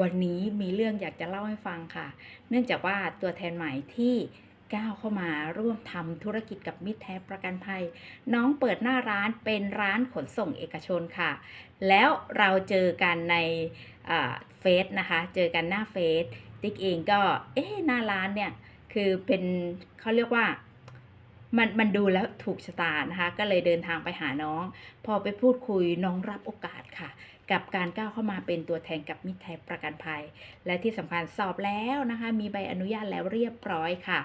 วันนี้มีเรื่องอยากจะเล่าให้ฟังค่ะ เนื่องจากว่าตัวแทนใหม่ที่ก้าวเข้ามาร่วมทำธุรกิจกับมิตรแท้ประกันภัย น้องเปิดหน้าร้านเป็นร้านขนส่งเอกชนค่ะ แล้วเราเจอกันในเฟซนะคะ เจอกันหน้าเฟซติ๊กเองก็เอ๊ะหน้าร้านเนี่ยคือเป็นเขาเรียกว่า มันมันดูแล้วถูกชะตานะคะ ก็เลยเดินทางไปหาน้อง พอไปพูดคุยน้องรับโอกาสค่ะ กับการก้าวเข้ามาเป็นตัวแทนกับมิตรแทนประกันภัย และที่สำคัญสอบแล้วนะคะ มีใบอนุญาตแล้วเรียบร้อยค่ะ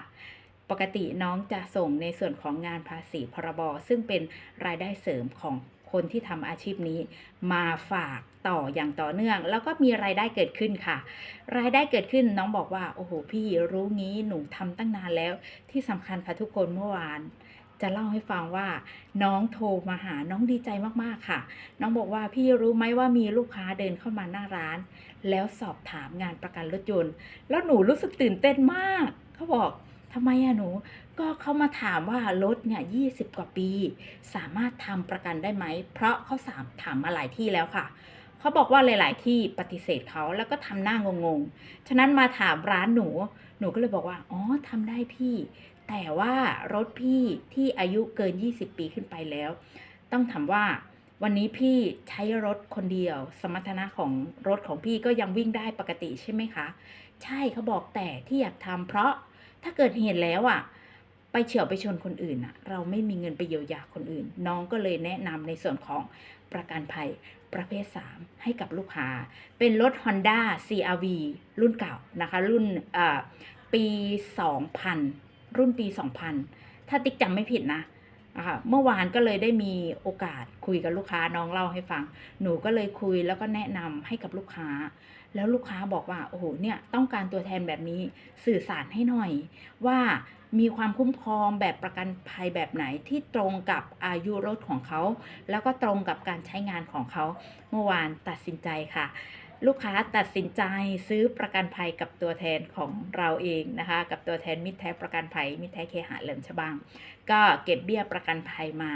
ปกติน้องจะส่งในส่วนของงานภาษีพรบ ซึ่งเป็นรายได้เสริมของ คนที่ทำอาชีพนี้ มาฝากต่ออย่างต่อเนื่อง แล้วก็มีรายได้เกิดขึ้นค่ะ รายได้เกิดขึ้นน้องบอกว่าโอ้โหพี่รู้งี้หนูทำตั้งนานแล้ว ที่สำคัญค่ะทุกคนเมื่อวานจะเล่าให้ฟังว่าน้องโทรมาหาน้องดีใจมากๆค่ะ น้องบอกว่าพี่รู้ไหมว่ามีลูกค้าเดินเข้ามาหน้าร้าน แล้วสอบถามงานประกันรถยนต์ แล้วหนูรู้สึกตื่นเต้นมากเขาบอก ทำไมอะหนู ก็เขามาถามว่ารถเนี่ยยีกว่าปี สามารถทำประกันได้ไหม เพราะเขาสามถามมาหลายที่แล้วค่ะ เขาบอกว่าหลาย ๆ ที่ปฏิเสธเขาแล้วก็ทำหน้างงๆ ฉะนั้นมาถามร้านหนู หนูก็เลยบอกว่า อ๋อทำได้พี่ แต่ว่ารถพี่ที่อายุเกิน 20 ปีขึ้นไปแล้ว ต้องถามว่าวันนี้พี่ใช้รถคนเดียว สมรรถนะของรถของพี่ก็ยังวิ่งได้ปกติใช่ไหมคะ ใช่เขาบอกแต่ที่อยากทำเพราะ ถ้าเกิดเหตุแล้วอะ ไปเฉียวไปชนคนอื่นอะ เราไม่มีเงินไปเยียวยาคนอื่น น้องก็เลยแนะนำในส่วนของประกันภัยประเภท 3 ให้กับลูกค้า เป็นรถ Honda CRV รุ่นเก่านะคะ รุ่นปี 2000 รุ่นปี 2000 ถ้าติ๊กจำไม่ผิดนะะเมื่อวานก็เลยได้มีโอกาสคุยกับลูกค้าน้องเล่าให้ฟัง หนูก็เลยคุยแล้วก็แนะนำให้กับลูกค้า แล้วลูกค้าบอกว่าโอ้โหเนี่ยต้องการตัวแทนแบบนี้สื่อสารให้หน่อย ว่ามีความคุ้มครองแบบประกันภัยแบบไหนที่ตรงกับอายุรถของเขา แล้วก็ตรงกับการใช้งานของเขา เมื่อวานตัดสินใจค่ะ ลูกค้าตัดสินใจซื้อประกันภัยกับตัวแทนของเราเองนะคะ กับตัวแทนมิตรแท้ประกันภัยมิตรแท้เคหะเหลิมฉบัง ก็เก็บเบี้ยประกันภัยมา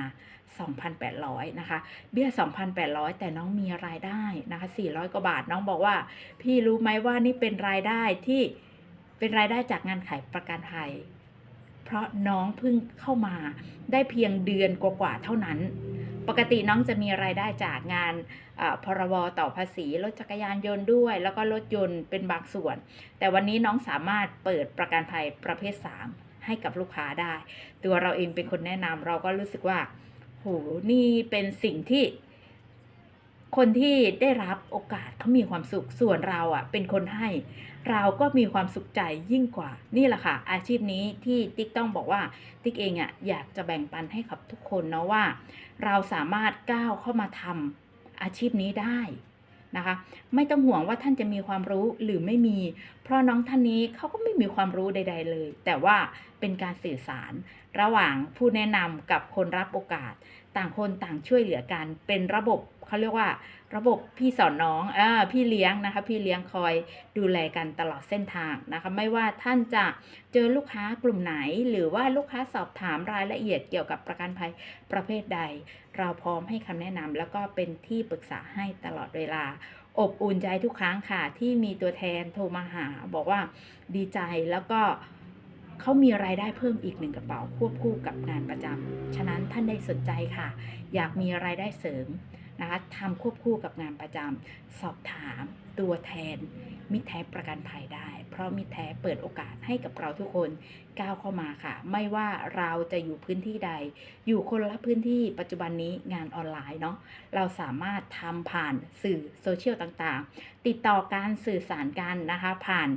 2,800 นะคะ เบี้ย 2,800 แต่น้องมีรายได้นะคะ 400 กว่าบาทน้องบอกว่า พี่รู้ไหมว่านี่เป็นรายได้ที่เป็นรายได้จากงานขายประกันภัย เพราะน้องเพิ่งเข้ามาได้เพียงเดือนกว่าๆเท่านั้น ปกติน้องจะมีรายได้จากงานพรบต่อภาษีรถจักรยานยนต์ด้วย แล้วก็รถยนต์เป็นบางส่วน แต่วันนี้น้องสามารถเปิดประกันภัยประเภท 3 ให้กับลูกค้าได้ ตัวเราเองเป็นคนแนะนำเราก็รู้สึกว่าโหนี่เป็นสิ่งที่ คนที่ได้รับโอกาสเขามีความสุขส่วนเราอะ เป็นคนให้ เราก็มีความสุขใจยิ่งกว่า นี่แหละค่ะ อาชีพนี้ที่ติ๊กต้องบอกว่า ติ๊กเองอะอยากจะแบ่งปันให้กับทุกคนเนาะว่า เราสามารถก้าวเข้ามาทำอาชีพนี้ได้นะคะไม่ต้องห่วงว่าท่านจะมีความรู้หรือไม่มี เพราะน้องท่านนี้เขาก็ไม่มีความรู้ใด ๆ เลย แต่ว่าเป็นการสื่อสาร ระหว่างผู้แนะนำกับคนรับโอกาส ต่างคนต่างช่วยเหลือกัน เป็นระบบเขาเรียกว่า ระบบพี่สอนน้องอพี่เลี้ยงนะคะ พี่เลี้ยงคอยดูแลกันตลอดเส้นทางนะคะ ไม่ว่าท่านจะเจอลูกค้ากลุ่มไหน หรือว่าลูกค้าสอบถามรายละเอียดเกี่ยวกับประกันภัยประเภทใด เราพร้อมให้คำแนะนำแล้วก็เป็นที่ปรึกษาให้ตลอดเวลาอบอุ่นใจทุกครั้งค่ะ ที่มีตัวแทนโทรมาหา บอกว่าดีใจแล้วก็ เขามีรายได้เพิ่มอีกหนึ่งกระเป๋าควบคู่กับงานประจำฉะนั้นท่านใดสนใจค่ะ อยากมีรายได้เสริมนะคะทำควบคู่กับงานประจำสอบถามตัวแทน มิตรแท้ประกันภัยได้ เพราะมิตรแท้เปิดโอกาสให้กับเราทุกคนก้าวเข้ามาค่ะ ไม่ว่าเราจะอยู่พื้นที่ใด อยู่คนละพื้นที่ปัจจุบันนี้งานออนไลน์เนาะเราสามารถทำผ่านสื่อโซเชียลต่างๆ ติดต่อการสื่อสารกันนะคะผ่าน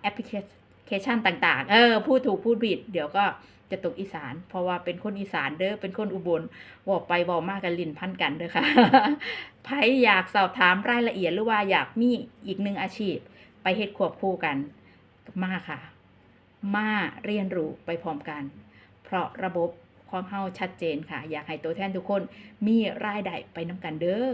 แอปพลิเคชัน เคชั่นต่างๆ เออ พูดถูกพูดผิด เดี๋ยวก็จะตกอีสาน เพราะว่าเป็นคนอีสานเด้อ เป็นคนอุบลบอกไปบอกมากกันลินพันกันเด้อค่ะใครอยากสอบถามรายละเอียดหรือว่าอยากมีอีกหนึ่งอาชีพ ไปเฮ็ดควบคู่กัน มาค่ะ มาเรียนรู้ไปพร้อมกัน เพราะระบบความเฮาชัดเจนค่ะ อยากให้ตัวแทนทุกคนมีรายได้ไปน้ำกันเด้อ